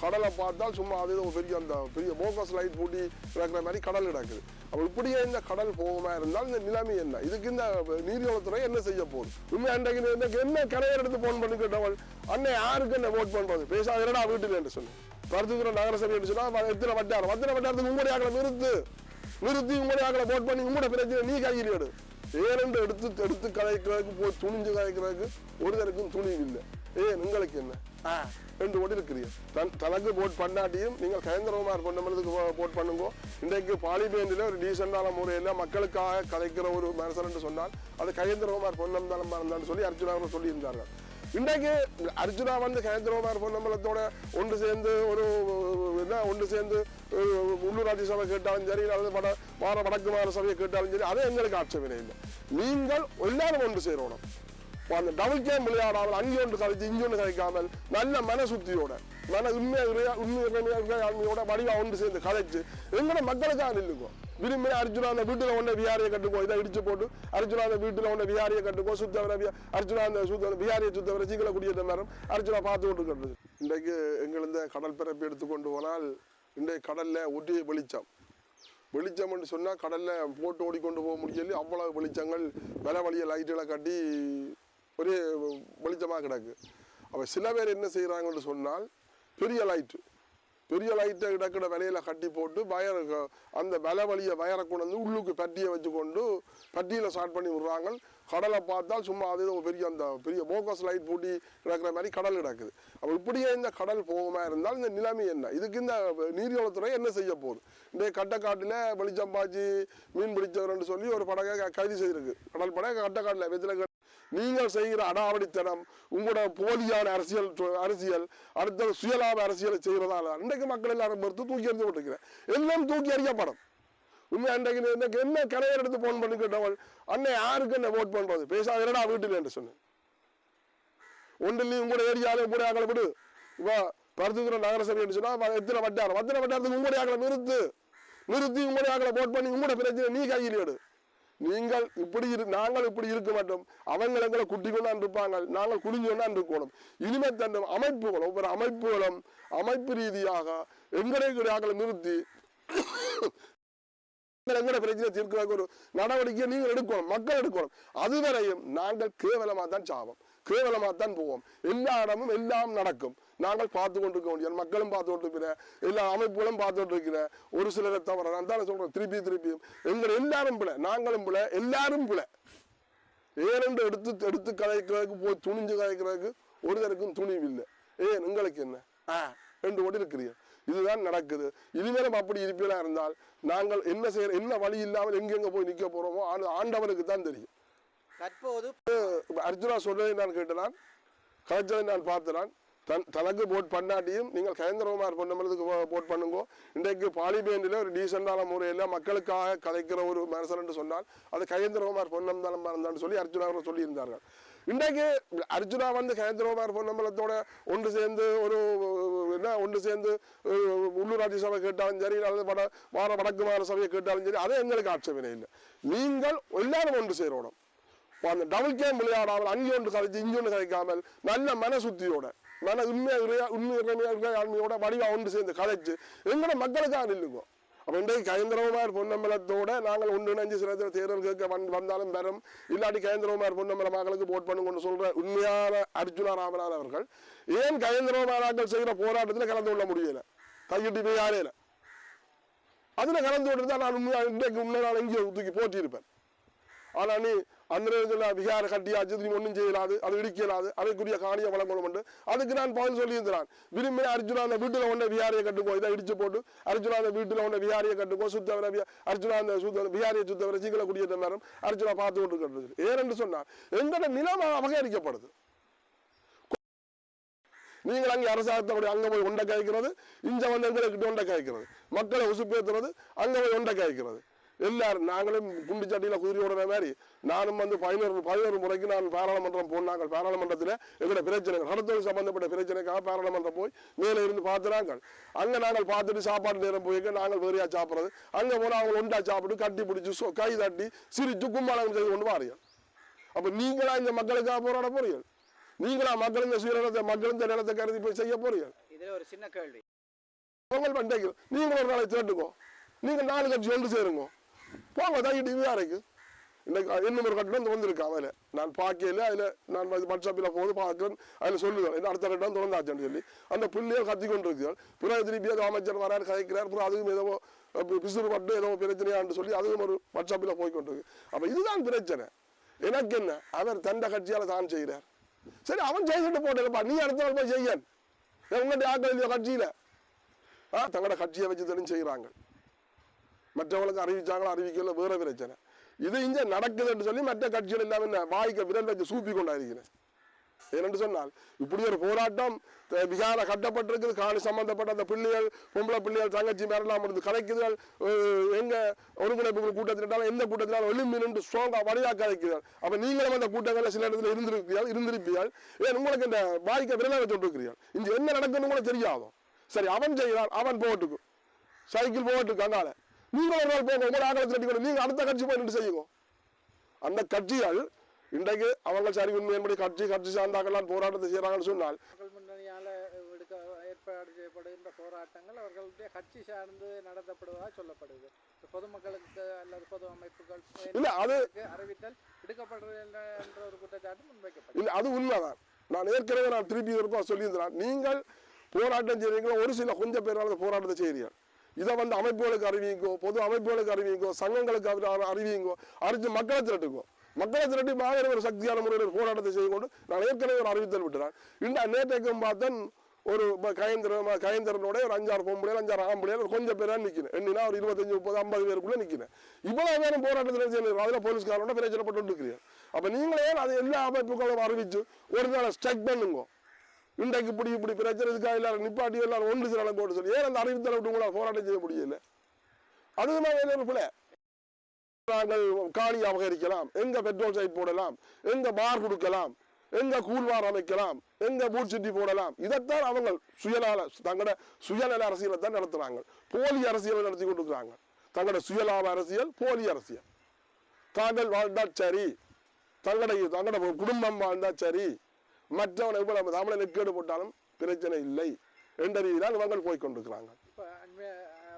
கடலை பார்த்தால் சும்மா அது ஒரு பெரிய அந்த பெரிய போக்கஸ் லைட் பூட்டி கிடக்கிற மாதிரி கடல் கிடக்குது. அப்போ இப்படியே இந்த கடல் போகமா இருந்தால் இந்த நிலைமை என்ன? இதுக்கு இந்த நீர்வளத்துறை என்ன செய்ய போகுது? உண்மை அன்றைக்கு எனக்கு என்ன கரையர் எடுத்து போன் பண்ணி கேட்டவள் அன்னை யாருக்கு என்ன ஓட் பண்றது? பேசாத என்னடா வீட்டில் என்று சொன்னேன். பருத்துத்துறை நகரசபை என்று சொன்னா எத்தனை வட்டாரம்? எத்தனை வட்டாரத்துக்கு உங்களுடைய ஆக்களை நிறுத்து. நிறுத்தி உங்களுடைய ஆக்களை ஓட் பண்ணி உங்களுடைய பிரச்சனை நீ கையில் எடு. ஏனென்று எடுத்து எடுத்து கதைக்கிறதுக்கு போய் துணிஞ்சு கதைக்கிறதுக்கு ஒருத்தருக்கும் துணிவு இல்லை. ஏன்? உங்களுக்கு என்ன? ஆ. ரெண்டு ஓடி இருக்கிறீங்க தன் தனக்கு போட் பண்ணாட்டியும் நீங்கள் கயந்திரகுமார் பொன்னமலத்துக்கு போட் பண்ணுங்க. இன்றைக்கு பாலிபேண்டில் ஒரு டீசெண்டான முறையில் மக்களுக்காக கதைக்கிற ஒரு மனுஷன் என்று சொன்னால் அது கயந்திரகுமார் பொன்னம்பலம் இருந்தான்னு சொல்லி அர்ஜுனா அவர்கள் சொல்லியிருந்தார்கள். இன்றைக்கு அர்ஜுனா வந்து கயந்திரகுமார் பொன்னம்பலத்தோட ஒன்று சேர்ந்து ஒரு என்ன ஒன்று சேர்ந்து உள்ளூராட்சி சபை கேட்டாலும் சரி அல்லது வட வார வடக்கு மாற சபையை கேட்டாலும் சரி அது எங்களுக்கு ஆட்சேபனை இல்லை. நீங்கள் எல்லாரும் ஒன்று சேரணும். அந்த டபுள் கேம் விளையாடாமல் அங்கே ஒன்று கழிச்சு இங்கே ஒன்று கழிக்காமல் நல்ல மனசுத்தியோட மன உண்மை உண்மையோட வடிவாக ஒன்று சேர்ந்து கதைச்சு எங்களோட மக்களுக்காக நில்லுக்கும் விரும்பி அர்ஜுனா அந்த வீட்டில் ஒன்றை வியாரியை கட்டுக்கோ இதை இடிச்சு போட்டு அர்ஜுனா அந்த வீட்டில் ஒன்றை வியாரியை கட்டுக்கோ சுத்தவரை அர்ஜுனா அந்த சுத்த வியாரியை சுத்தவரை சீக்கிரம் குடியேற்ற நேரம் அர்ஜுனா பார்த்து கொண்டு கட்டுது இன்றைக்கு எங்கள் இந்த கடல் பிறப்பு எடுத்துக்கொண்டு போனால் இன்றைக்கு கடலில் ஒட்டிய வெளிச்சம். வெளிச்சம் என்று சொன்னால் கடலில் போட்டு ஓடிக்கொண்டு போக முடியல அவ்வளவு வெளிச்சங்கள் வில வழியை லைட்டுகளை கட்டி ஒரே வெளிச்சமாக கிடக்கு. அப்போ சில பேர் என்ன செய்கிறாங்கன்னு சொன்னால் பெரிய லைட்டு பெரிய லைட்டை கிடக்கிற விலையில கட்டி போட்டு வயர் அந்த விலை வழியை வயரை கொண்டு வந்து உள்ளுக்கு பட்டியை வச்சுக்கொண்டு பட்டியில் ஸ்டார்ட் பண்ணி விடுறாங்க. கடலை பார்த்தால் சும்மா அது பெரிய அந்த பெரிய போக்கஸ் லைட் பூட்டி கிடக்கிற மாதிரி கடல் கிடக்குது. அப்போ இப்படியே இந்த கடல் போகமா இருந்தால் இந்த நிலைமை என்ன? இதுக்கு இந்த நீர்வளத்துறை என்ன செய்ய போகுது? இந்த கட்டக்காட்டில் வெளிச்சம் பாய்ச்சி மீன் பிடிச்சவர்னு சொல்லி ஒரு படகை கைது செய்திருக்கு. கடல் படகை கட்டக்காட்டில் வெத்தில நீங்கள் செய்கிற அடாவடித்தனம் உங்களோட போலியான அரசியல் அரசியல் அடுத்த சுயலாப அரசியலை செய்கிறதால இன்றைக்கு மக்கள் எல்லாரும் பொறுத்து தூக்கி எறிஞ்சு போட்டுருக்கிறேன் எல்லாம் தூக்கி எறியப்படும் உண்மை அன்றைக்கு இன்றைக்கு எனக்கு என்ன கரையர் எடுத்து போன் பண்ணி கேட்டவள் அன்னை யாருக்கு என்ன ஓட் பண்றது? பேசாத இரடா வீட்டில் என்று சொன்னேன். ஒன்றில் உங்களோட ஏரியாலே உங்களுடைய ஆக்களை விடு. இப்போ பருத்தித்துறை நகரசபை என்று சொன்னா எத்தனை வட்டாரம்? எத்தனை வட்டாரத்துக்கு உங்களுடைய ஆக்களை நிறுத்து. நிறுத்தி உங்களுடைய ஆக்களை ஓட் பண்ணி உங்களோட பிரச்சனை நீ கையில் எடு. நீங்கள் இப்படி இரு நாங்கள் இப்படி இருக்க மாட்டோம். அவங்க எங்களை குட்டி கொண்டாந்து இருப்பாங்க நாங்கள் குடிஞ்சு கொண்டாந்து இருக்கணும் இனிமே தந்த அமைப்புகள் ஒவ்வொரு அமைப்புகளும் அமைப்பு ரீதியாக எங்களுடைய ஆக்களை நிறுத்தி நீங்கள் எங்கட பிரச்சனை தீர்க்கிறதுக்கு ஒரு நடவடிக்கையை நீங்கள் எடுக்கணும் மக்கள் எடுக்கணும். அதுவரையும் நாங்கள் கேவலமாக தான் சாவோம். கேவலமாக தான் போவோம். எல்லா இடமும் எல்லாம் நடக்கும். நாங்கள் பார்த்து கொண்டிருக்க முடியாது மக்களும் பார்த்து கொண்டிருக்கிற எல்லா அமைப்புகளும் பார்த்து கொண்டிருக்கிற ஒரு சிலரை தவிர நான் தான் சொல்றேன் திருப்பி திருப்பியும் எங்கள் எல்லாரும் பிள்ளை நாங்களும் பிள்ளை எல்லாரும் பிள்ளை ஏனென்று எடுத்து எடுத்து கதைக்கிறதுக்கு போய் துணிஞ்சு கதைக்கிறதுக்கு ஒருத்தருக்கும் துணிவு இல்லை ஏன் உங்களுக்கு என்ன? ஆ ரெண்டு ஓடி இருக்கிறீங்க இதுதான் நடக்குது. இனிமேலும் அப்படி இருப்பீங்களா இருந்தால் நாங்கள் என்ன செய்ய என்ன வழி இல்லாமல் எங்கெங்க போய் நிற்க போறோமோ ஆண்டு ஆண்டவனுக்கு தான் தெரியும். தற்போது அர்ஜுனா சொன்னதை நான் கேட்டனான் கதைச்சதை நான் பார்த்தனான் தன் தனக்கு போட் பண்ணாட்டியும் நீங்கள் கயந்திரகுமார் பொன்னமலத்துக்கு போட் பண்ணுங்கோ. இன்றைக்கு பாலிபேண்டில் ஒரு டீசெண்டான முறையில் மக்களுக்காக கதைக்கிற ஒரு மனுஷன் என்று சொன்னால் அது கயந்திரகுமார் பொன்னம் தலம் இருந்தான்னு சொல்லி அர்ஜுனா அவர்கள் சொல்லியிருந்தார்கள். இன்றைக்கு அர்ஜுனா வந்து கயந்திரகுமார் பொன்னம்பலத்தோட ஒன்று சேர்ந்து ஒரு என்ன ஒன்று சேர்ந்து உள்ளூராட்சி சபை கேட்டாலும் சரி அல்லது வட வார வடக்கு மாநில சபையை கேட்டாலும் சரி அது எங்களுக்கு ஆட்சேபனை இல்லை. நீங்கள் எல்லாரும் ஒன்று சேரணும். அந்த டபுள் கேம் விளையாடாமல் அங்கே ஒன்று கதைச்சு இங்கே ஒன்று கதைக்காமல் நல்ல மன உண்மையாக மன உண்மை உண்மை ஆண்மையோட வடிவா ஒன்று சேர்ந்து கதைச்சு எங்களோட மக்களுக்காக நில்லுங்க அப்போ இன்றைக்கு கயந்திரகுமார் பொன்னம்பலத்தோட நாங்கள் ஒன்றிணைஞ்சு சில தேர்தல் கேட்க வந் வந்தாலும் பெறும் இல்லாட்டி கயந்திரகுமார் பொன்னம்பல மக்களுக்கு போட் பண்ணுங்கன்னு சொல்ற உண்மையான அர்ஜுனா ராமநாதன் அவர்கள் ஏன் கயந்திரகுமாராக்கள் செய்கிற போராட்டத்தில் கலந்து கொள்ள முடியல? கையிட்டு போய் யாரையில அதுல கலந்து கொண்டு தான் நான் உண்மையா இன்றைக்கு முன்னே நான் எங்கேயோ தூக்கி போட்டியிருப்பேன். ஆனா நீ அந்த நேரத்தில் விகார கட்டியாச்சு நீ ஒன்றும் செய்யலாது அது இடிக்கலாது அதுக்குரிய காணிய வழங்கணும் உண்டு. அதுக்கு நான் பதில் சொல்லியிருந்தான் விரும்பி அர்ஜுனா அந்த வீட்டில் ஒன்றை விகாரியை கட்டுக்கோ. இதை இடிச்சு போட்டு அர்ஜுனா அந்த வீட்டில் ஒன்றை விகாரியை கட்டுக்கோ. சுத்தவரை வியா- அர்ஜுனா அந்த சுத்த விகாரியை சுத்தவரை சீக்கிரம் குடியேற்ற நேரம் அர்ஜுனா பார்த்து கொண்டு கட்டுறது ஏனென்று சொன்னார் எங்களோட நிலம் அபகரிக்கப்படுது நீங்கள் அங்கே அரசாங்கத்தோடைய அங்கே போய் ஒண்டை காய்க்கிறது இங்கே வந்து கிட்ட ஒண்டை காய்க்கிறது மக்களை உசுப்பேத்துறது அங்கே போய் ஒண்டை காய்க்கிறது எல்லாரும் நாங்களும் குண்டு சட்டியில் குதிரை ஓடுற மாதிரி நானும் வந்து பதினோரு பதினோரு முறைக்கு நான் பாராளுமன்றம் போனாங்க பாராளுமன்றத்தில் எங்களோட பிரச்சனைகள் கடத்தொழில் சம்பந்தப்பட்ட பிரச்சனைக்காக பாராளுமன்றம் போய் மேலே இருந்து பார்த்துறாங்க. அங்கே நாங்கள் பார்த்துட்டு சாப்பாடு நேரம் போய் நாங்கள் வேறையா சாப்பிட்றது. அங்கே போனால் அவங்க ஒண்டா சாப்பிட்டு கட்டி பிடிச்சி கை தட்டி சிரிச்சு கும்மாளம் செய்து கொண்டு வாரீங்க. அப்ப நீங்களா இந்த மக்களுக்காக போராட போறீங்க? நீங்களா மக்கள் இந்த சுயநலத்தை மக்கள் இந்த நிலத்தை கருதி போய் செய்ய போறீங்க? இதுல ஒரு சின்ன கேள்வி. பொங்கல் பண்டிகை நீங்கள் ஒரு நாளைக்கு தேட்டுக்கோ நீங்கள் நாலு கட்சி ஒன்று சேருங்க. போங்க தாக்கிட்டு விசாரிக்கு இன்னைக்கு இன்னும் ஒரு கட்டணம் வந்திருக்கு அதில் நான் பார்க்கல அதில் நான் வாட்ஸ்அப்பில் போது பார்க்குறேன். அதில் சொல்லுவேன் என்ன அடுத்த கட்டம் திறந்தாச்சுன்னு சொல்லி. அந்த பிள்ளைகள் கத்தி கொண்டு இருக்கிறார் பிறகு திருப்பி அது அமைச்சர் வரார் கதைக்கிறார் பிறகு அதுவும் ஏதோ அஹ், பிசுறு பட்டு ஏதோ பிரச்சனையான்னு சொல்லி அதுவும் ஒரு வாட்ஸ்அப்பில் போய் கொண்டு இருக்கு அப்போ இதுதான் பிரச்சனை. எனக்கு என்ன? அவர் தண்டை கட்சியால் தான் செய்கிறார் சரி அவன் செய்துட்டு போட்டேன்ப்பா நீ அடுத்த போய் செய்யன். உங்கள்கிட்ட ஆக்கள் இல்லையா கட்சியில்? ஆ தங்களோட கட்சியை வச்சு தெரிஞ்சு செய்கிறாங்க மற்றவங்களுக்கு அறிவிச்சாங்களோ அறிவிக்கல வேற பிரச்சனை. இது இங்கே நடக்குதுன்னு சொல்லி மற்ற கட்சிகள் எல்லாம் என்ன வாய்க்க விரல் வச்சு சூப்பி கொண்டாயிருக்கிறேன் ஏனென்று சொன்னால் இப்படி ஒரு போராட்டம் த- பிகார கட்டப்பட்டிருக்குது காணி சம்பந்தப்பட்ட அந்த பிள்ளைகள் பொம்பளை பிள்ளைகள் தங்கச்சி மேலாம் இருந்து கலைக்குதுகள் எங்கே எங்க ஒருங்கிணைப்பு கூட்டத்தினாலும் எந்த கூட்டத்தினாலும் எழும்பி நின்று வழியாக வழியா அப்போ நீங்களும் அந்த கூட்டங்களில் சில இடத்துல இருந்திருப்பீர்கள் இருந்திருப்பீர்கள். ஏன் உங்களுக்கு இந்த பாதிக்க விரலை வச்சுருக்கிறீர்கள் இங்கே என்ன நடக்குதுன்னு கூட தெரியாதோ. சரி அவன் செய்கிறான் அவன் போட்டுக்கும். சைக்கிள் போட்டுக்கு அங்கால நீங்க ஒரு நாள் போங்க உங்களோட ஆகலத்தில் கட்டிக்கணும் நீங்க அடுத்த கட்சி போய் நின்று செய்யுங்க. அந்த கட்சிகள் இன்றைக்கு அவங்க சரி உண்மையின்படி கட்சி கட்சி சார்ந்தாக்கெல்லாம் போராட்டத்தை செய்யறாங்கன்னு சொன்னால் முன்னணியால எடுக்க ஏற்பாடு செய்யப்படுகின்ற போராட்டங்கள் அவர்களுடைய கட்சி சார்ந்து நடத்தப்படுவதாக சொல்லப்படுது. பொதுமக்களுக்கு அல்லது பொது அமைப்புகள் இல்ல, அது- அறிவித்தல் எடுக்கப்படுகின்ற என்ற ஒரு குற்றச்சாட்டு முன்வைக்கப்பட்டது. இல்ல அது உண்மைதான். நான் ஏற்கனவே நான் திருப்பி இருப்பா சொல்லியிருந்தேன் நீங்கள் போராட்டம் செய்றீங்களோ ஒரு சில கொஞ்சம் பேரால் போராட்டத்தை செய்கிறீர்கள். இதை வந்து அமைப்புகளுக்கு அறிவிங்கோ பொது அமைப்புகளுக்கு அறிவிங்கோ சங்கங்களுக்கு அறிவிங்கோ அறிஞ்சு மக்களை திரட்டுங்கோ. மக்களை திரட்டி மாநில ஒரு சக்தியான முறையில் போராட்டத்தை செய்து கொண்டு நான் ஏற்கனவே ஒரு அறிவித்தல் விட்டுறேன். இந்த நேற்றைக்கும் பார்த்தேன் ஒரு இப்ப கயந்திரன் கயந்திரனோட ஒரு அஞ்சாறு பொம்பளையில் அஞ்சாறு ஆம்பளையில் ஒரு கொஞ்சம் பேராக நிற்கிறேன் என்னன்னா ஒரு இருபத்தஞ்சு முப்பது ஐம்பது பேருக்குள்ள நிற்கிறேன் இவ்வளோ பேரும் போராட்டத்தில் செய்யணும் அதில் போலீஸ்காரோட பிரச்சனைப்பட்டு இருக்கிறேன் அப்போ நீங்களே அது எல்லா அமைப்புகளும் அறிவிச்சு ஒரு நாளை ஸ்ட்ரைக் பண்ணுங்க? இன்றைக்கு இப்படி இப்படி பிரச்சனை இதுக்காக எல்லாரும் நிப்பாட்டி எல்லாரும் ஒன்று சில போட்டு சொல்லி. ஏன் அந்த அறிவித்தலை விட்டு கூட போராட்டம் செய்ய முடியல? அதுதான் வேலை பிள்ளை நாங்கள் காணி அபகரிக்கலாம். எங்க பெட்ரோல் சைட் போடலாம். எங்க பார் கொடுக்கலாம். எங்க கூழ்வார் அமைக்கலாம். எங்க பூச்சிட்டி போடலாம். இதைத்தான் அவங்க சுயநல தங்களோட சுயநல அரசியலை தான் நடத்துறாங்க. போலி அரசியலை நடத்தி கொண்டிருக்கிறாங்க. தங்களோட சுயலாப அரசியல் போலி அரசியல். தாங்கள் வாழ்ந்தா சரி. தங்களுடைய தங்களோட குடும்பம் வாழ்ந்தா சரி. மற்றவனை இப்ப நம்ம தமிழை நெற்கேடு போட்டாலும் பிரச்சனை இல்லை என்ற ரீதியில் இவங்க போய் கொண்டிருக்கிறாங்க. இப்ப அண்மைய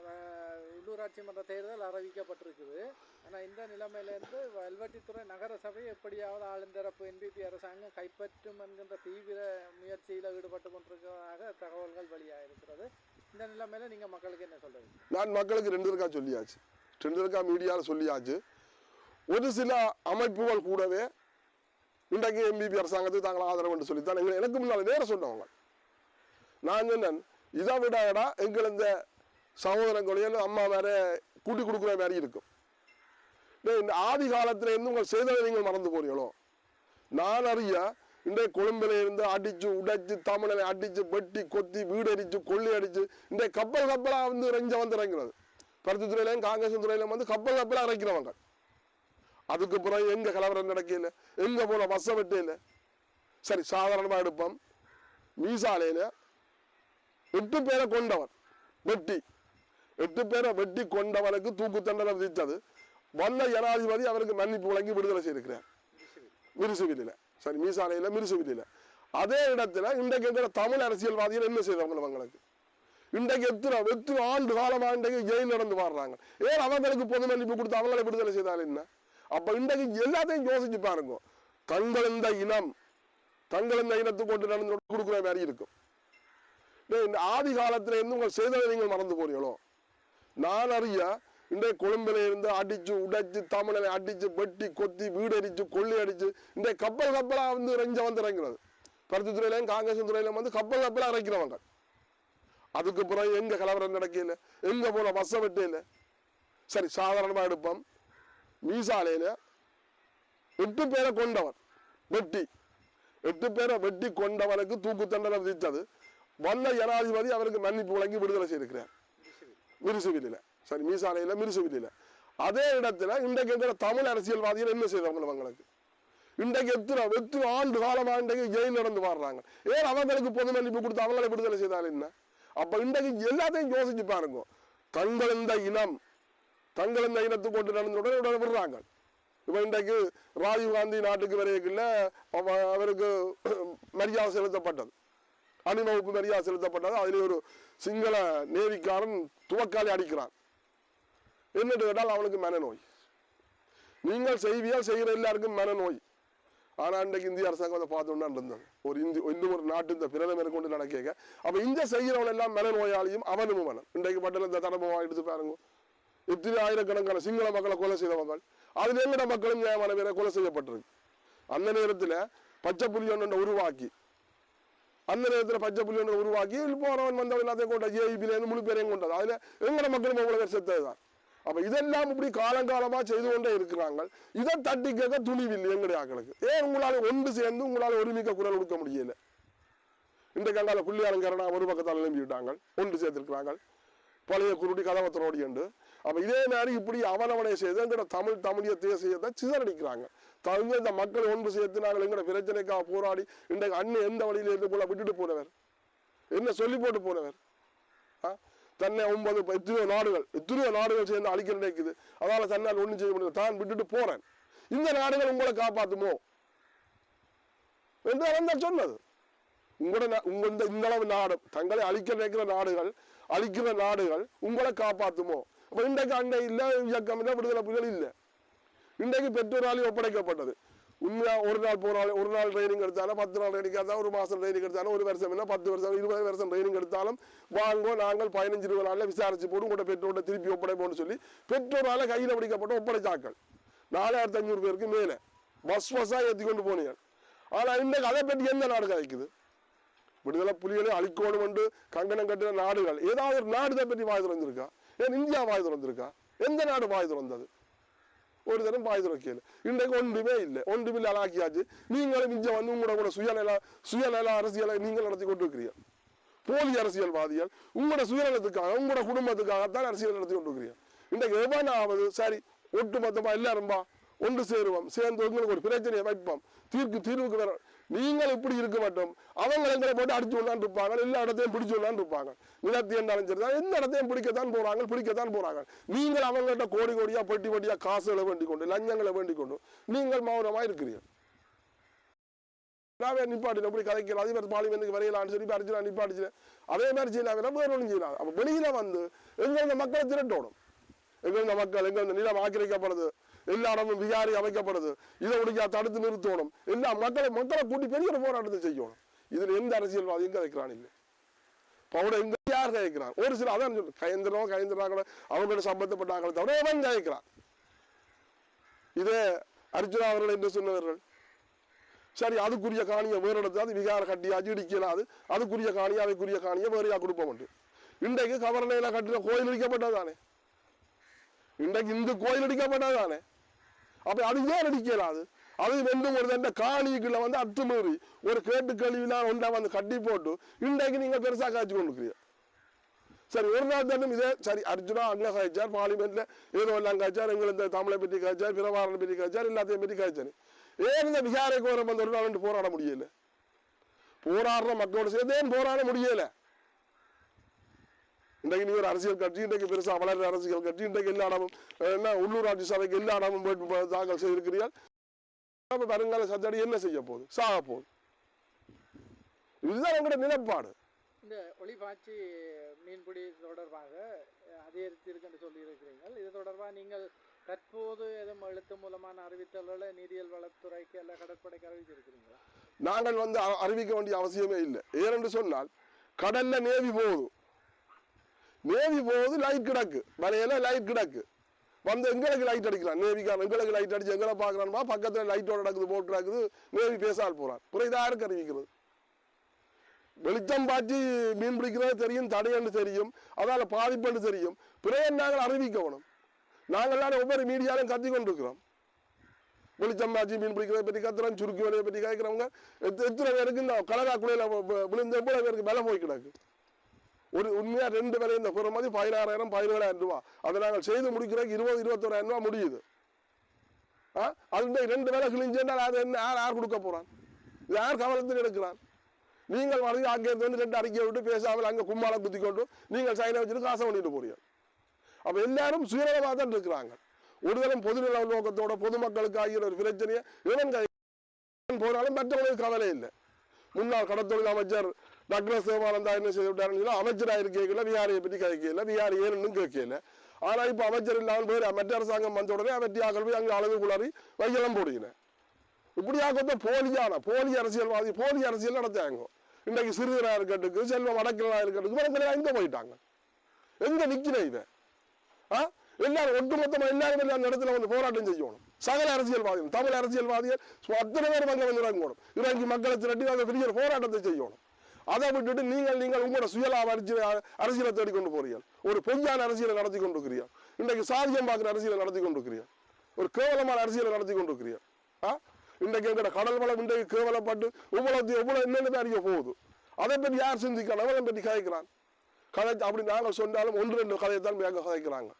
அஹ், உள்ளூராட்சி மன்ற தேர்தல் அறிவிக்கப்பட்டிருக்குது. ஆனா இந்த நிலைமையில இருந்து வல்வெட்டித்துறை நகர சபை எப்படியாவது ஆளுந்தரப்பு என்பிபி அரசாங்கம் கைப்பற்றும் என்கின்ற தீவிர முயற்சியில ஈடுபட்டு கொண்டிருக்கிறதாக தகவல்கள் வெளியாயிருக்கிறது. இந்த நிலைமையில நீங்க மக்களுக்கு என்ன சொல்றீங்க? நான் மக்களுக்கு ரெண்டு இருக்கா சொல்லியாச்சு. ரெண்டு இருக்கா மீடியாவில் சொல்லியாச்சு. ஒரு சில அமைப்புகள் கூடவே இன்றைக்கு எம்பிபி அரசாங்கத்துக்கு தாங்கள் ஆதரவு என்று சொல்லித்தான் எங்களை எனக்கு முன்னால் நேரம் சொன்னவங்க. நான் சொன்னேன் இதை விடடா எங்கள் இந்த சகோதரங்களையும் அம்மா வேற கூட்டி கொடுக்குற மாதிரி இருக்கும். இந்த ஆதி காலத்தில் இருந்து உங்கள் செய்ததை நீங்கள் மறந்து போறீங்களோ? நான் அறிய இன்றைய கொழும்பில் இருந்து அடித்து உடைச்சு தமிழனை அடித்து வெட்டி கொத்தி வீடு அடித்து கொள்ளி அடித்து இன்றைய கப்பல் கப்பலாக வந்து ரெஞ்ச வந்து இறங்குறது. பருத்தி துறையிலையும் காங்கிரஸ் துறையிலும் வந்து கப்பல் கப்பலாக இறக்கிறவங்க. அதுக்கு பிறகு எங்க கலவரம் நடக்கல? எங்க போன பஸ்ஸை வெட்டையில சரி சாதாரணமா எடுப்போம். மீசாலையில எட்டு பேரை கொண்டவர். வெட்டி. எட்டு பேரை வெட்டி கொண்டவனுக்கு தூக்கு தண்டனை விதித்தது. வந்த ஜனாதிபதி அவருக்கு மன்னிப்பு வழங்கி விடுதலை செய்திருக்கிறார். மிருசுவிலில். சரி மீசாலையில் மிருசுவிலில். அதே இடத்துல இன்றைக்கு இருக்கிற தமிழ் அரசியல்வாதிகள் என்ன செய்தவங்க அவங்களுக்கு இன்றைக்கு எத்தனை எத்தனை ஆண்டு காலமாக இன்றைக்கு ஜெயில் நடந்து வாடுறாங்க ஏன் அவங்களுக்கு பொது மன்னிப்பு கொடுத்து அவங்களை விடுதலை செய்தால் என்ன? அப்போ இன்றைக்கு எல்லாத்தையும் யோசிச்சு பாருங்க. தங்கள் இந்த இனம் தங்கள் இந்த இனத்தை கொண்டு நடந்து கொடுக்குற மாதிரி இருக்கும். டேய், இந்த ஆதி காலத்துல இருந்து உங்கள் செய்ததை நீங்கள் மறந்து போறீங்களோ? நான் அறிய இன்றைய கொழும்புல இருந்து அடிச்சு உடைச்சு தமிழனை அடிச்சு வெட்டி கொத்தி வீடு அடிச்சு கொள்ளி அடிச்சு இன்றைய கப்பல் கப்பலா வந்து ரெஞ்ச வந்து இறங்குறது பருத்தி துறையிலையும் காங்கிரஸ் துறையிலும் வந்து கப்பல் கப்பலா இறக்கிறவங்க. அதுக்கு பிறகு எங்கே கலவரம் நடக்கல? எங்கே போன பஸ்ஸை வெட்டையில சரி சாதாரணமாக எடுப்போம். மீசாலையில எட்டு பேரை கொண்டவர் வெட்டி எட்டு பேரை வெட்டி கொண்டவனுக்கு தூக்கு தண்டனை விதித்தது வந்த ஜனாதிபதி அவருக்கு மன்னிப்பு வழங்கி விடுதலை செய்திருக்கிறார் மிருசுவிலில் சரி மீசாலையில் மிருசுவிலில் அதே இடத்துல இன்றைக்கு இருக்கிற தமிழ் அரசியல்வாதிகள் என்ன செய்தவங்க அவங்களுக்கு இன்றைக்கு எத்தனை எத்தனை ஆண்டு காலமாக இன்றைக்கு ஜெயில் நடந்து வாடுறாங்க ஏன் அவங்களுக்கு பொது மன்னிப்பு கொடுத்து அவங்களை விடுதலை செய்தாலும் என்ன அப்போ இன்றைக்கு எல்லாத்தையும் யோசிச்சு பாருங்க தங்கள் இந்த இனம் தங்கள் இந்த இனத்துக்கு கொண்டு நடந்தவுடன் உடனே விடுறாங்க இப்ப இன்றைக்கு ராஜீவ் காந்தி நாட்டுக்கு வரையக்குள்ள அவ- அவருக்கு மரியாதை செலுத்தப்பட்டது. அணிவகுப்பு மரியாதை செலுத்தப்பட்டது. அதில் ஒரு சிங்கள நேவிக்காரன் துவக்காலே அடிக்கிறான். என்னட்டு கேட்டால் அவனுக்கு மனநோய். நீங்கள் செய்வியால் செய்கிற எல்லாருக்கும் மனநோய். ஆனா இன்றைக்கு இந்திய அரசாங்கம் அதை பார்த்து இருந்தது. ஒரு இந்தி இன்னும் ஒரு நாட்டு இந்த பிரதமரை கொண்டு நடக்க அப்போ இந்த செய்கிறவன் எல்லாம் மனநோயாளியும் அவனும் மனம் இன்றைக்கு பட்டியல் இந்த தடமாக எடுத்து பாருங்க. இத்தனை ஆயிரக்கணக்கான சிங்கள மக்களை கொலை செய்த மக்கள் அதுல எங்கட மக்களும் நியாயமான பேரை கொலை செய்யப்பட்டிருக்கு. அந்த நேரத்துல பச்சை புலி ஒன்றை உருவாக்கி அந்த நேரத்துல பச்சை புலி ஒன்றை உருவாக்கி போறவன் வந்தவன் எல்லாத்தையும் கொண்டா ஜேஇபில இருந்து முழு பேரையும் கொண்டது. அதில் எங்கட மக்களும் அவ்வளோ பேர் செத்ததுதான். அப்போ இதெல்லாம் இப்படி காலங்காலமா செய்து கொண்டே இருக்கிறாங்க. இதை தட்டி கேட்க துணிவில்லை எங்களுடைய ஆக்களுக்கு. ஏன் உங்களால ஒன்று சேர்ந்து உங்களால ஒருமிக்க குரல் கொடுக்க முடியல? இன்றைக்கு அங்கால புள்ளியாலங்கரனா ஒரு பக்கத்தால் எழுப்பி விட்டாங்க ஒன்று சேர்த்திருக்கிறாங்க. பழைய குருடி கதவத்தரோடி என்று அப்போ இதே மாதிரி இப்படி அவனவனை செய்து எங்கட தமிழ் தமிழிய தேசியத்தை சிதறடிக்கிறாங்க. தகுந்த இந்த மக்கள் ஒன்று சேர்த்து நாங்கள் எங்கட பிரச்சனைக்காக போராடி இன்றைக்கு அண்ணன் எந்த வழியில் இருந்து போல விட்டுட்டு போனவர்? என்ன சொல்லி போட்டு போனவர்? ஆ? தன்னை ஒன்பது எத்தனையோ நாடுகள் எத்தனையோ நாடுகள் சேர்ந்து அழிக்க நினைக்குது. அதனால தன்னால் ஒன்றும் செய்ய முடியல. தான் விட்டுட்டு போறேன். இந்த நாடுகள் உங்களை காப்பாற்றுமோ என்று அவன் தான் சொன்னது. உங்களோட நா- உங்க இந்த இந்தளவு நாடு தங்களை அழிக்க நினைக்கிற நாடுகள் அழிக்கிற நாடுகள் உங்களை காப்பாற்றுமோ அப்ப இன்றைக்கு அண்டை இல்லை இயக்கம் இல்லை விடுதலை புலிகள் இல்லை. இன்றைக்கு பெற்றோராலையும் ஒப்படைக்கப்பட்டது. உண்மையாக ஒரு நாள் போனாலும் ஒரு நாள் ட்ரைனிங் எடுத்தாலும் பத்து நாள் ட்ரைனிங் எடுத்தாலும் ஒரு மாதம் ட்ரைனிங் எடுத்தாலும் ஒரு வருஷம் இல்லை பத்து வருஷம் இருபது வருஷம் ட்ரைனிங் எடுத்தாலும் வாங்கோ நாங்கள் பதினஞ்சு இருபது நாளில் விசாரிச்சு போட்டு உங்களோட பெற்றோட திருப்பி ஒப்படைப்போம்னு சொல்லி பெற்றோரால் கையில் பிடிக்கப்பட்ட ஒப்படைச்சாக்கள் நாலாயிரத்தி அஞ்சூறு பேருக்கு மேலே. பஸ் பஸ்ஸாக ஏற்றி கொண்டு போனீங்க ஆனா இன்றைக்கு அதை பற்றி எந்த நாடு கதைக்குது? விடுதலை புலிகளை அழிக்கணும் என்று கங்கணம் கட்டின நாடுகள். ஏதாவது ஒரு நாடு பற்றி வாய் திறந்திருக்கா? ஏன் இந்தியா வாய் திறந்திருக்கா? எந்த நாடு வாய் திறந்தது? ஒரு தரம் வாய் திறக்கல. இன்றைக்கு ஒன்றுமே இல்லை. ஒன்றுமில்லை அலாக்கியாச்சு. நீங்களும் இங்கே வந்து உங்களோட கூட சுயநல சுயநல அரசியலை நீங்கள் நடத்தி கொண்டு இருக்கிறீர்கள் போலி அரசியல்வாதிகள் உங்களோட சுயநலத்துக்காக உங்களோட குடும்பத்துக்காகத்தான் அரசியல் நடத்தி கொண்டு இருக்கிறீர்கள் இன்றைக்கு எவ்வளவு சரி ஒட்டுமொத்தமா எல்லாரும் எல்லாரும்பா ஒன்று சேருவோம் சேர்ந்து உங்களுக்கு ஒரு பிரச்சனையை வைப்போம். தீர்க்கு தீர்வுக்கு வர நீங்கள் இப்படி இருக்க மாட்டோம் அவங்க எங்களை போட்டு அடிச்சு கொண்டாந்து இருப்பாங்க. எல்லா இடத்தையும் பிடிச்சு கொண்டாந்து இருப்பாங்க. நிலத்தி என்றாலும் சரிதான் எந்த இடத்தையும் பிடிக்கத்தான் போறாங்க பிடிக்கத்தான் போறாங்க. நீங்கள் அவங்கள்ட்ட கோடி கோடியா பெட்டி பெட்டியா காசுகளை வேண்டிக் கொண்டு லஞ்சங்களை வேண்டிக் கொண்டு நீங்கள் மௌனமா இருக்கிறீர்கள். நாவே நிப்பாட்டின இப்படி கதைக்கிற அதிபர் பார்லிமெண்ட்டுக்கு வரையலான்னு சொல்லி அடிச்சு நான் நிப்பாட்டிச்சு அதே மாதிரி செய்யலாம் வேற ஒன்றும் செய்யலாம் அப்போ வெளியில வந்து எங்க இந்த மக்களை திரட்டோடும் எங்க இந்த மக்கள் எங்க இந்த நிலம் ஆக்கிரமிக்கப்படுது? எல்லா இடமும் விகாரி அமைக்கப்படுது. இதை ஒழிக்கா தடுத்து நிறுத்தணும். எல்லா மக்களை மக்களை கூட்டி பெரிய ஒரு போராட்டத்தை செய்யணும். இதுல எந்த அரசியல்வாதியும் கதைக்கிறான் இல்லை? பவுட எங்க யார் கேட்கிறான் ஒரு சில அதான் சொல்லு கயந்திரோ கயந்திராங்களோ அவங்களோட சம்பந்தப்பட்டாங்களே தவிர எவன் கேட்கிறான் இதே அர்ஜுனா அவர்கள் என்று சொன்னவர்கள். சரி அதுக்குரிய காணியை வேறு இடத்துல அது விகார கட்டியாச்சு அது அதுக்குரிய காணியை அதுக்குரிய காணியை வேறையா கொடுப்போம் உண்டு. இன்றைக்கு கவர்னையில கட்டின கோயில் இடிக்கப்பட்டதானே இன்றைக்கு இந்து கோயில் இடிக்கப்பட்டதானே அப்போ அது ஏன் இடிக்கலாது அது வெண்டும் ஒரு தண்டை காணிக்குள்ள வந்து அத்துமீறி ஒரு கேட்டு கழிவுலாம் ஒன்றா வந்து கட்டி போட்டு இன்றைக்கு நீங்க பெருசாக காய்ச்சி கொண்டுக்கிறீங்க சரி ஒரு நாள் தண்டம் இதே சரி அர்ஜுனா அங்கே காய்ச்சார் பார்லிமெண்ட்ல ஏதோ எல்லாம் காய்ச்சார் எங்களை இந்த தமிழை பற்றி காய்ச்சார் பிரபாரனை பற்றி காய்ச்சார் எல்லாத்தையும் பற்றி காய்ச்சார். ஏன் இந்த விகாரை கோரம் வந்து ஒரு நாள் வந்து போராட முடியல. போராடுற மக்களோட சேர்ந்து ஏன் போராட முடியலை? இன்றைக்கு நீ ஒரு அரசியல் கட்சி இன்றைக்கு பெருசா வளர்ற அரசியல் கட்சி இன்றைக்கு எல்லா இடமும் என்ன உள்ளூராட்சி சபைக்கு எல்லா இடமும் வேட்பு தாக்கல் செய்திருக்கிறீர்கள். அப்ப வருங்கால சத்தடி என்ன செய்ய போகுது? சாக போகுது. இதுதான் எங்களோட நிலைப்பாடு. இந்த ஒளிபாய்ச்சி மீன்பிடி தொடர்பாக அதிகரித்திருக்குன்னு சொல்லியிருக்கிறீர்கள். இது தொடர்பாக நீங்கள் தற்போது எதுவும் எழுத்து மூலமான அறிவித்தல்களை நீரியல் வளத்துறைக்கு அல்ல கடற்படைக்கு அறிவித்திருக்கிறீங்களா நாங்கள் வந்து அறிவிக்க வேண்டிய அவசியமே இல்லை. ஏனென்று சொன்னால் கடல்ல நேவி போகுது. நேவி போகுது லைட் கிடக்கு. வரையில லைட் கிடக்கு. வந்து எங்களுக்கு லைட் அடிக்கிறான் நேவிக்காரன் எங்களுக்கு லைட் அடிச்சு எங்களை பார்க்கறான்பா பக்கத்தில் லைட்டோட நடக்குது போட்டு நடக்குது. நேவி பேசால் போறான். இதாக இருக்கு அறிவிக்கிறது வெளிச்சம் பாய்ச்சி மீன் பிடிக்கிறது தெரியும் தடையன்னு தெரியும். அதால் பாதிப்புன்னு தெரியும். பிறகு நாங்கள் அறிவிக்கணும் நாங்கள் எல்லாரும் ஒவ்வொரு மீடியாலையும் கத்தி கொண்டிருக்கிறோம். வெளிச்சம் பாய்ச்சி மீன் பிடிக்கிறத பற்றி கத்துறோம் சுருக்கி வலையை பற்றி கேட்குறவங்க. எத்தனை பேருக்கு இந்த கலகா குழையில் விழுந்த எவ்வளோ பேருக்கு வில போய் கிடக்கு? ஒரு உண்மையாக ரெண்டு விலை இந்த குறை மாதிரி பதினாறாயிரம் பதினேழாயிரம் ரூபா. அதை நாங்கள் செய்து முடிக்கிறதுக்கு இருபது இருபத்தோராயிரம் ரூபா முடியுது. ஆ? அது ரெண்டு வேலை கிழிஞ்சேன்னா அது என்ன? யார் யார் கொடுக்க போறான்? யார் கவனத்தில் எடுக்கிறான்? நீங்கள் வந்து அங்கே இருந்து வந்து ரெண்டு அறிக்கை விட்டு பேசாமல் அங்கே கும்மாலை குத்தி கொண்டு நீங்கள் சைனை வச்சுட்டு காசை பண்ணிட்டு போறீங்க. அப்போ எல்லாரும் சுயநலமாக தான் இருக்கிறாங்க. ஒருதலும் பொதுநல நோக்கத்தோட பொதுமக்களுக்கு ஆகிய ஒரு பிரச்சனையை இவன் கை போனாலும் மற்றவங்களுக்கு கவலை இல்லை. முன்னாள் கடத்தொழில் அமைச்சர் டாக்டர் சிவானந்தா என்ன செய்து விட்டாருன்னு அமைச்சராக இருக்கல விஹாரியை பற்றி கேட்கல விஹாரி ஏன்னு கேட்கல? ஆனால் இப்போ அமைச்சர் இல்லாமல் போய் மற்ற அரசாங்கம் வந்த உடனே அவற்றியாக போய் அங்கே அளவு குளறி வைக்கலம் போடுகிறேன். இப்படியாக வந்து போலியான போலி அரசியல்வாதி போலி அரசியல் நடத்தாங்க இன்றைக்கு சிறுவரா இருக்கட்டுக்கு செல்வம் வடக்கிலா இருக்கட்டுக்கு இவங்க எங்க போயிட்டாங்க. எங்க நிக்கிறேன் இவன்? ஆ? எல்லாரும் ஒட்டுமொத்தமாக எல்லாரும் எல்லாம் அந்த இடத்துல வந்து போராட்டம் செய்யணும். சகல அரசியல்வாதிகள் தமிழ் அரசியல்வாதிகள் அத்தனை பேர் அங்க வந்து இறங்கணும். இறங்கி மக்களை திரட்டி அந்த பெரிய போராட்டத்தை செய்யணும். அதை விட்டுட்டு நீங்கள் நீங்கள் உங்களோட சுயலாப அரசியல் அரசியலை தேடி கொண்டு போறீர்கள். ஒரு பொய்யான அரசியலை நடத்தி கொண்டு இருக்கிறீர்கள் இன்றைக்கு சாதியம் பார்க்குற அரசியலை நடத்தி கொண்டு இருக்கிறீர்கள் ஒரு கேவலமான அரசியலை நடத்தி கொண்டு இருக்கிறீர்கள் ஆ? இன்றைக்கு எங்களோட கடல் வளம் இன்றைக்கு கேவலப்பட்டு இவ்வளவு இவ்வளவு என்னென்ன அறிய போகுது. அதை பற்றி யார் சிந்திக்கிறான்? எவ்வளோ பற்றி கதைக்கிறான்? கதை அப்படி நாங்கள் சொன்னாலும் ஒன்று ரெண்டு கதையை தான் அங்கே கதைக்கிறாங்க.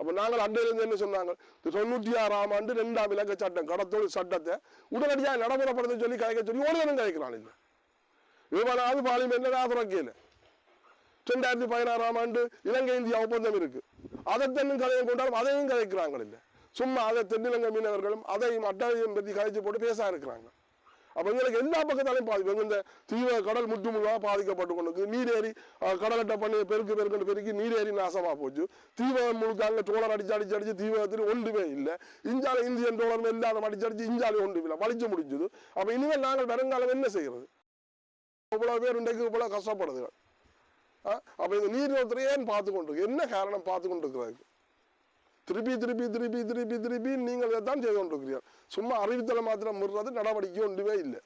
அப்போ நாங்கள் அண்டையிலேருந்து என்ன சொன்னாங்க? தொண்ணூற்றி ஆறாம் ஆண்டு ரெண்டாம் இலக்க சட்டம் கடத்தொழில் சட்டத்தை உடனடியாக நடைமுறைப்படுத்த சொல்லி கதைக்க சொல்லி ஒரு தினம் கதைக்கிறான் இல்லை. இவனாவது பார்லிமெண்ட்ல ஆதரவைக்கல ரெண்டாயிரத்தி பதினாறாம் ஆண்டு இலங்கை இந்தியா ஒப்பந்தம் இருக்கு. அதை தென்னும் கதையை கொண்டாலும் அதையும் கதைக்கிறாங்க இல்லை. சும்மா அதை தென்னிலங்கை மீனவர்களும் அதையும் அட்டையும் பற்றி கதைச்சு போட்டு பேச இருக்கிறாங்க. அப்போ எங்களுக்கு எல்லா பக்கத்தாலையும் பாதிப்பு. இந்த தீவ கடல் முற்று முழுவா பாதிக்கப்பட்டு கொண்டு நீரேறி அஹ், கடலட்டை பண்ணி பெருக்கு பெருக்கு பெருக்கி நீரேறி நாசமாக போச்சு. தீவகம் முழுக்க அங்க டோலர் அடிச்சு அடிச்சு அடிச்சு தீவகத்தில் ஒன்றுமே இல்லை. இஞ்சால இந்தியன் டோலர் இல்லாத அடிச்சு அடிச்சு இஞ்சாலே ஒன்று இல்லை. வலிச்சு முடிஞ்சது. அப்போ இனிமேல் நாங்கள் வருங்காலம் என்ன செய்கிறது இவ்வளவு பேர் இன்றைக்கு இவ்வளோ கஷ்டப்படுது. ஆ? இந்த நீர்நிலத்துறை ஏன் பார்த்து கொண்டு என்ன காரணம் பார்த்து கொண்டிருக்கிறது திருப்பி திருப்பி திருப்பி திருப்பி திருப்பி நீங்கள் இதைத்தான் செய்து கொண்டிருக்கிறீர்கள். சும்மா அறிவித்தலை மாத்திரம் முடுறது நடவடிக்கை ஒன்றுமே இல்லை.